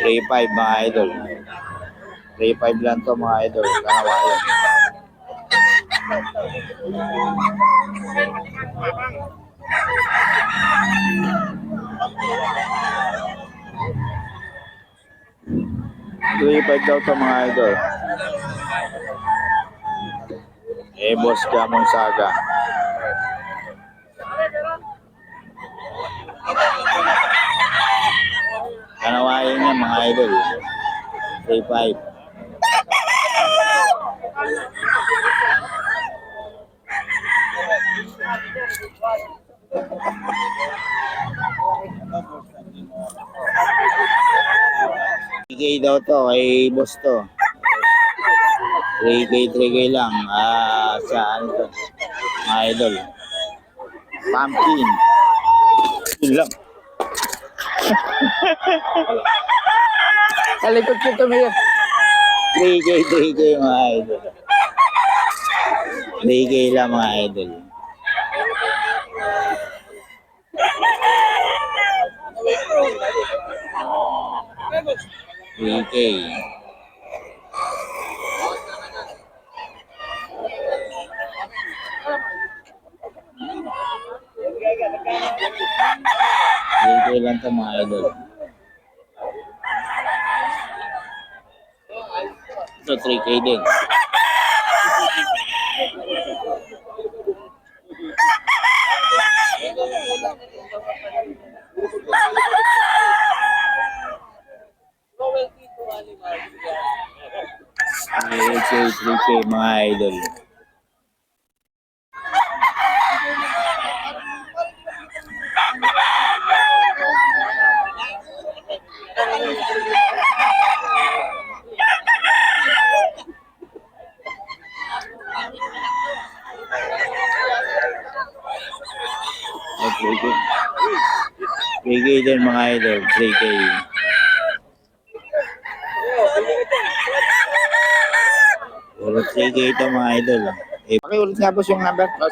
3.5 mga idol. 3.5 lang to mga idol. Kanawayan. Three five daw to mga idol. Eh, boss Jamon Saga. Kanawayan niya mga idol. 3.5. Bigay daw to kay boss to. 3K, 3K lang. Ah, sa ano to? Mga idol. Pumpkin. Yun lang. Kalikot ko tumira. 3K, 3K mga idol. 3K lang mga idol. Three K lang to mga idol. Ito 3K din. Three K, 3K mga idol. Ay, 3K. 3K din mga idol, 3K. Puro 3K ito mga idol. Eh, pakiulit nga boss yung number. Ah,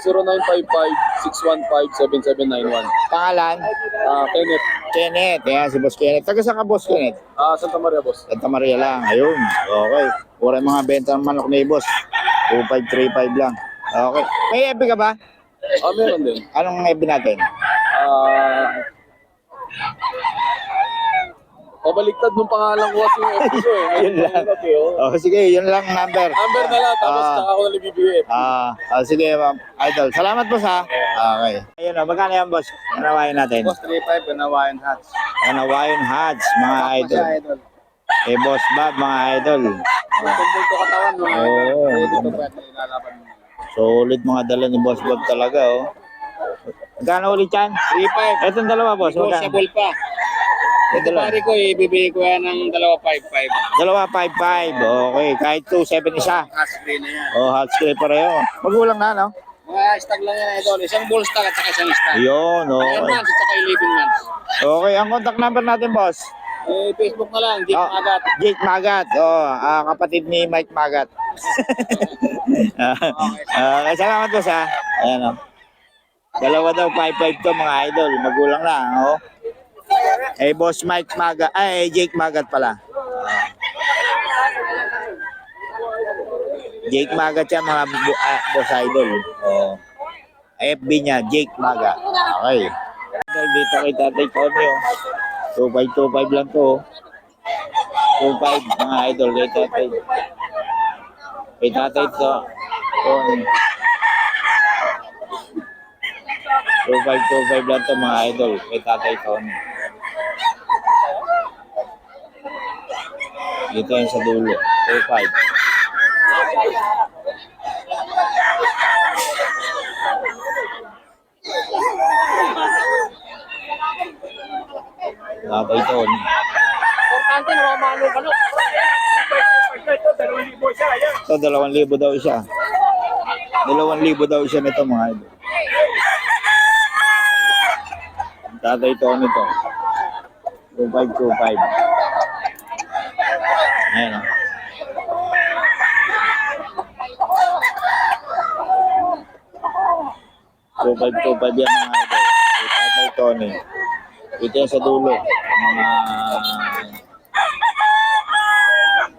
0955-615-7791. Pangalan? Ah, Kenneth. Kenneth. Ayan, si Boss Kenneth. Taga saan ka, Boss Kenneth? Ah, Santa Maria, boss. Santa Maria lang. Ayun. Okay. Pura mga benta ng manok ni Boss. 2535 lang. Okay. May FB ka ba? Ah, meron din. Anong FB natin? Ah, pabaliktad nung pangalan ko kasi yung episode eh. Yun lang. Okay, oh. Oh, sige, yun lang number. Number na lang, tapos Ah. tsaka ako na bibigay. Ah, ah, sige, ma'am. Idol. Salamat, boss, ha? Okay. Ayun, oh, magkano yan, boss? Kanawayan natin. Boss 35, Ganawayan Hats. Kanawayan Hats, mga idol. idol. Eh, boss Bob, mga idol. Tumbol ko katawan, mga Oo. idol. Ready to bet na ilalaban mo. Solid mga dala ni Boss Bob talaga, oh. Magkano ulit yan? 35. Etong dalawa, boss. Magkano? Negotiable pa. Pare ko, ibibigay ko yan ng dalawa 55. Dalawa, 5-5. Okay, kahit 2-7 isa. Hass free na yan. Oh, hot spray pareho. Magulang na, no? Mga stag lang yan, idol. Isang bull stag at saka isang stag. Yun, 10 okay. months at saka 11 months. Okay, ang contact number natin, boss. Eh, Facebook na lang, Jeep Oh, Magat. Jake Magat. Oh, ah, kapatid ni Mike Magat. Ah, salamat, boss, ha? Ayan, oh. Dalawa daw, 5-5 to, mga idol. Magulang na, oh. Eh, boss Mike Magat. Ay, Jake Magat pala. Jake Magat siya, mga bu- ah, boss idol. Oh. FB niya, Jake Magat. Okay. Idol, Dito kay Tatay Tony, oh. 2525 lang to, oh. 25 mga idol kay Tatay. Kay Tatay to. Tony. 2525 lang to mga idol kay Tatay Tony. Dito yan sa dulo. 25. Tatay Tony. Importante, namamalo ka no? Ito, dalawang libo daw siya. Dalawang libo daw siya nito mga idol. Tatay to. 2525. Ayan o. Two five yan mga idol. Kay Tatay Tony. Ito yan sa dulo.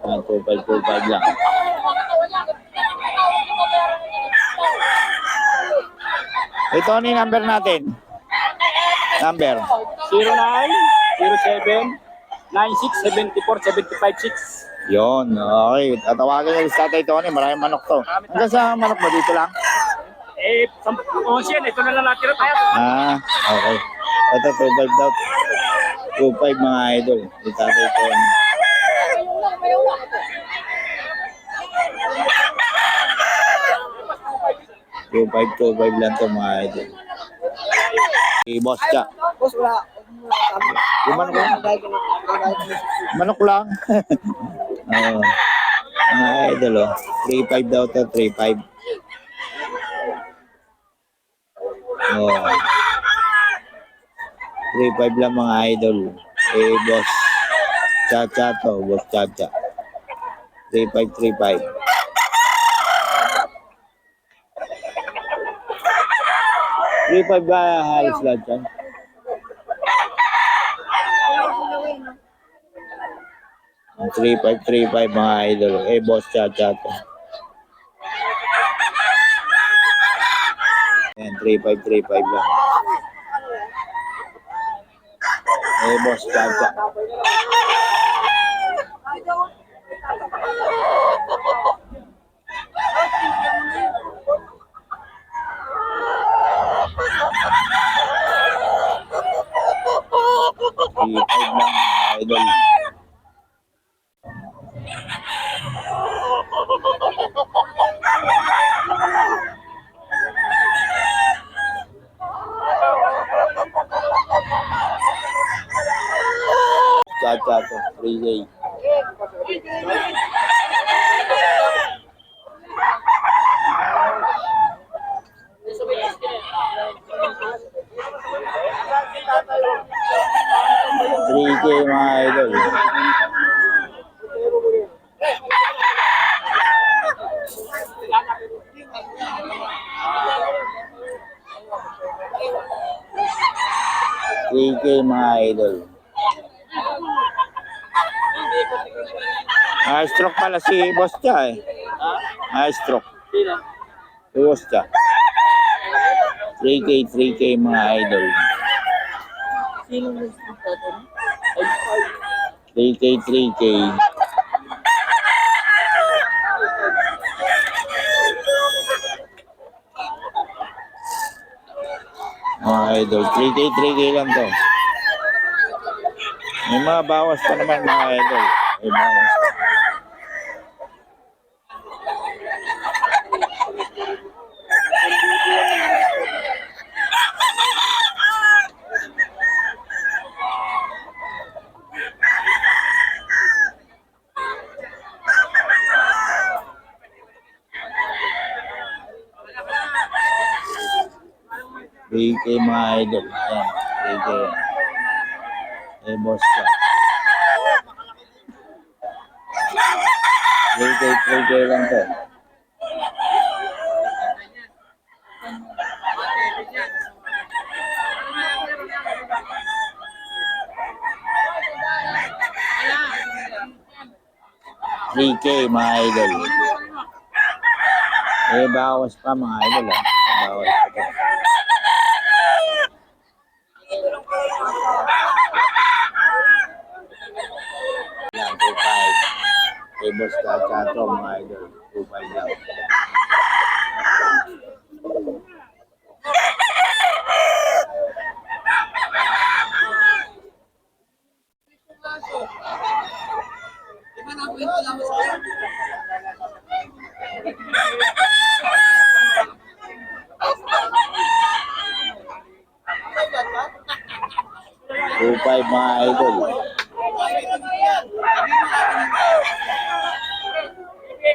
Mga 2.5, 2.5 lang. Ito yung number natin? Number. 09 07 96 74 75 6. Yon, okay. Tatawagan nyo sa Tatay Tony. Maraming manok to. Hanggang sa manok mo dito lang? Eh, 11 yan. Ito na lang natira tayo. Ah, okay. Ito, 2.5 daw. 2.5 mga idol. Si Tatay Tony. Two five, two five lang to mga idol. Si Boss Cha. Boss, wala. Yung manok lang. Manok lang. Oo. Mga idol oh. 3.5 daw to, 3.5. Oo. 3.5 lang mga idol. Eh, boss. Cha-cha to, boss cha-cha. 3.5, 3.5. Three five ba halos lahat? Three five, three five mga idol. Eh, boss cha-cha to. Ayan, 3535 lang. Eh, boss cha-cha. Three five lang idol. Cha-cha to, 3K. Three K mga idol. Three K mga idol. Ah, stroke pala si Boss Cha eh. Ah, stroke. Sino? Si Boss Cha. 3K, 3K mga idol. Sino sa tatay? 3K, 3K. Mga idol, 3K, 3K lang to. May mga bawas pa naman mga idol. May bawas pa. Three K mga idol. Ayan, 3K. Eh, boss ka. 3K, 3K lang to. K mga idol. Eh, bawas pa mga idol ah. Bawas pa to. Yan, 2.5. Eh, boss ka, chato, mga idol. 2.5 lang. Five mga idol.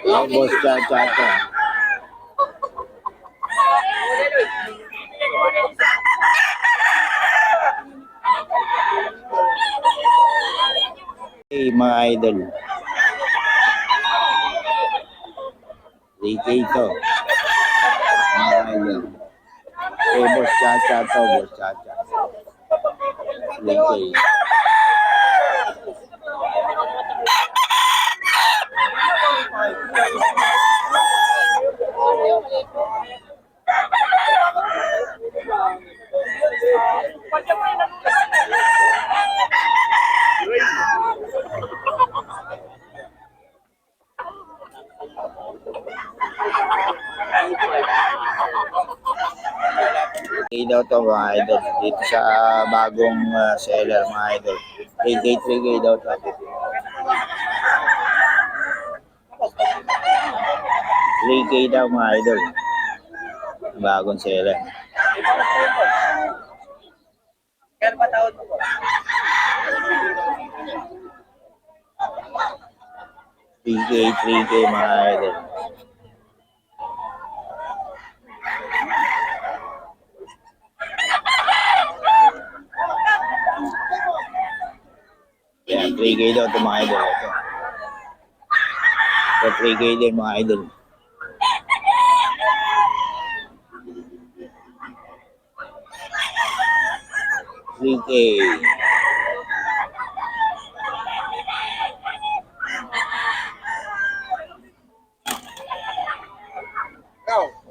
Ay, boss cha cha cha. Hey, mga idol. 3K to. Mga idol. Eh, boss cha cha to, boss cha cha. 3K. daw to mga idol. Dito sa bagong uh, seller mga idol. 883k daw to 3K daw mga idol. Bagong seller. Kaya ba tawad mo po? 3K, 3K mga idol. Yan, 3K daw ito mga idol. Ito. Ito 3K din mga idol. Three K.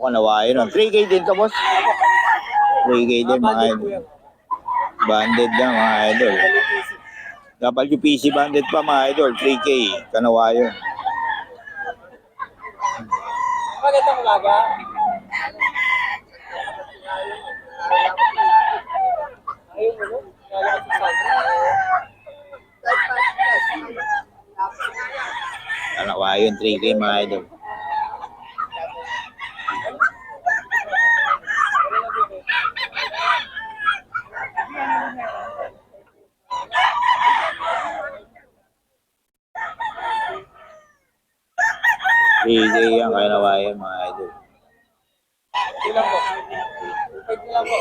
Mukhang nawayo nun. 3K din to, boss. 3K din, mga idol. Banded lang, mga idol. WPC banded pa, mga idol. 3K. Kanawayo. Magandang umaga. Ayaw mo no? Kaya ako sa Kanawayo, 3K, mga idol. K yan, kanawayo, mga idol. Ilan po? Lang po.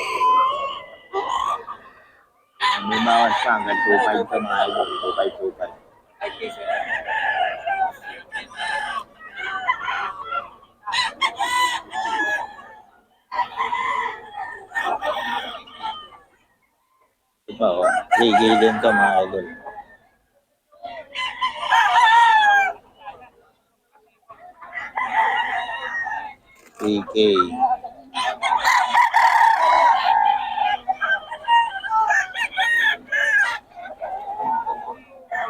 Bawas pa, hanggang 2.5 ka, mga idol. 2.5, 2.5. Ay, please. Ito pa. 3K din to, mga idol. Three K.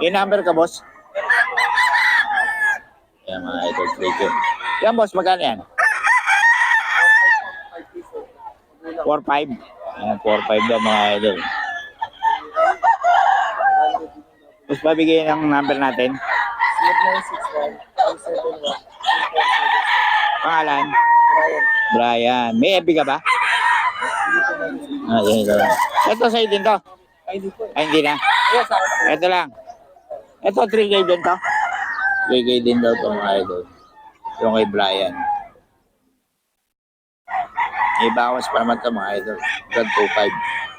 Yung number ka, boss? Yan, mga idol, 3K. Yan, boss, magkano yan? 4-5. Yan, 4-5 daw, mga idol. Mas pabigay ng number natin. 0961 Pangalan? Brian. Brian. May FB ka ba? Ah, yan ito. Ito sa'yo din to. Ay, di po. Ay, hindi na. Ito lang. Ito, 3K din to. 3K din daw to mga idol. Yung kay Brian. May bawas pa naman to mga idol. Hanggang 2.5.